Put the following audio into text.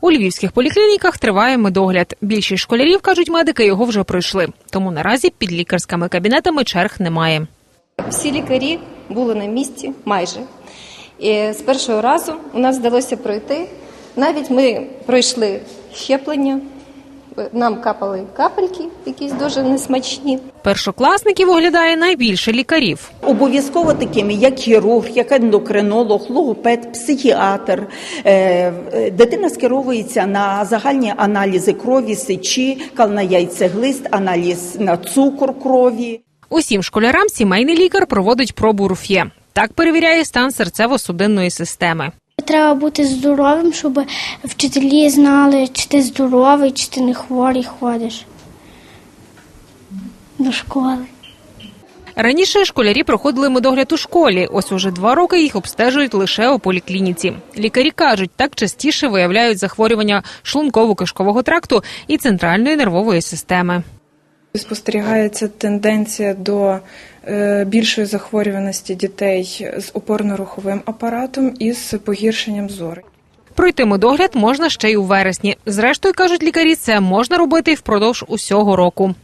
У львівських поліклініках триває медогляд. Більшість школярів кажуть, медики його вже пройшли. Тому наразі під лікарськими кабінетами черг немає. Всі лікарі були на місці майже. І з першого разу у нас вдалося пройти. Навіть ми пройшли щеплення, нам капали капельки, якісь дуже несмачні. Першокласників оглядає найбільше лікарів. Обов'язково такими, як хірург, як ендокринолог, логопед, психіатр. Е, Дитина скеровується на загальні аналізи крові, сечі, кална-яйцеглист, аналіз на цукор крові. Усім школярам сімейний лікар проводить пробу руф'є. Так перевіряє стан серцево-судинної системи. Треба бути здоровим, щоб вчителі знали, чи ти здоровий, чи ти не хворий ходиш до школи. Раніше школярі проходили медогляд у школі. Ось уже два роки їх обстежують лише у поліклініці. Лікарі кажуть, так частіше виявляють захворювання шлунково-кишкового тракту і центральної нервової системи. Спостерігається тенденція до е, більшої захворюваності дітей з опорно-руховим апаратом і з погіршенням зору. Пройти медогляд можна ще й у вересні. Зрештою, кажуть лікарі, це можна робити впродовж усього року.